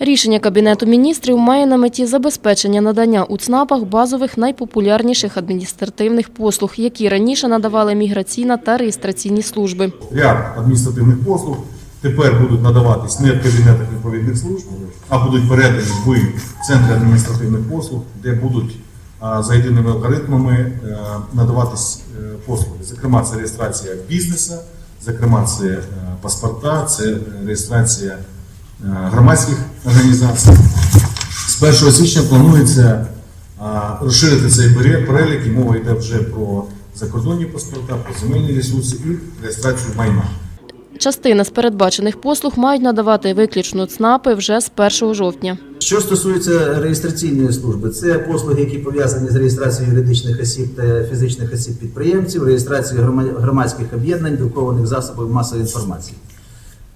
Рішення Кабінету міністрів має на меті забезпечення надання у ЦНАПах базових найпопулярніших адміністративних послуг, які раніше надавали міграційна та реєстраційні служби. ряд адміністративних послуг тепер будуть надаватись не в кабінетах відповідних служб, а будуть передані в центри адміністративних послуг, де будуть за єдиними алгоритмами е, надаватись е, послуги. Зокрема, це реєстрація бізнесу, зокрема, це е, паспорта, це реєстрація громадських організацій. З 1 січня планується розширити цей перелік, і мова йде вже про закордонні паспорта, про земельні ресурси і реєстрацію майна. Частина з передбачених послуг мають надавати виключно ЦНАПи вже з 1 жовтня. Що стосується реєстраційної служби, це послуги, які пов'язані з реєстрацією юридичних осіб та фізичних осіб підприємців, реєстрацією громадських об'єднань, друкованих засобів масової інформації.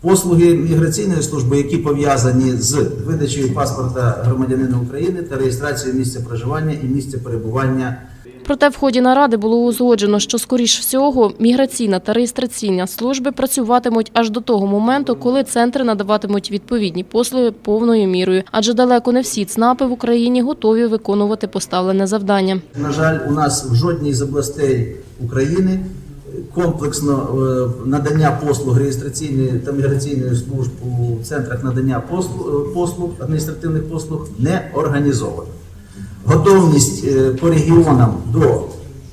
Послуги міграційної служби, які пов'язані з видачею паспорта громадянина України та реєстрацією місця проживання і місця перебування Проте в ході наради було узгоджено, що скоріш всього міграційна та реєстраційна служби працюватимуть аж до того моменту, коли центри надаватимуть відповідні послуги повною мірою, адже далеко не всі ЦНАПи в Україні готові виконувати поставлене завдання. На жаль, у нас в жодній з областей України комплексно е, надання послуг реєстраційної та міграційної служб у центрах надання послуг, е, послуг адміністративних послуг не організовано. Готовність е, по регіонам до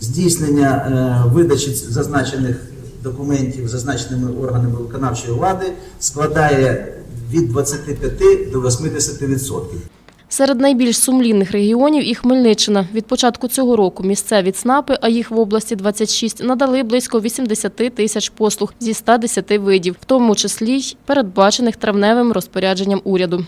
здійснення видачі зазначених документів зазначеними органами виконавчої влади складає від 25 до 80%. Серед найбільш сумлінних регіонів і Хмельниччина. Від початку цього року місцеві ЦНАПи, а їх в області 26, надали близько 80 тисяч послуг зі 110 видів, в тому числі й передбачених травневим розпорядженням уряду.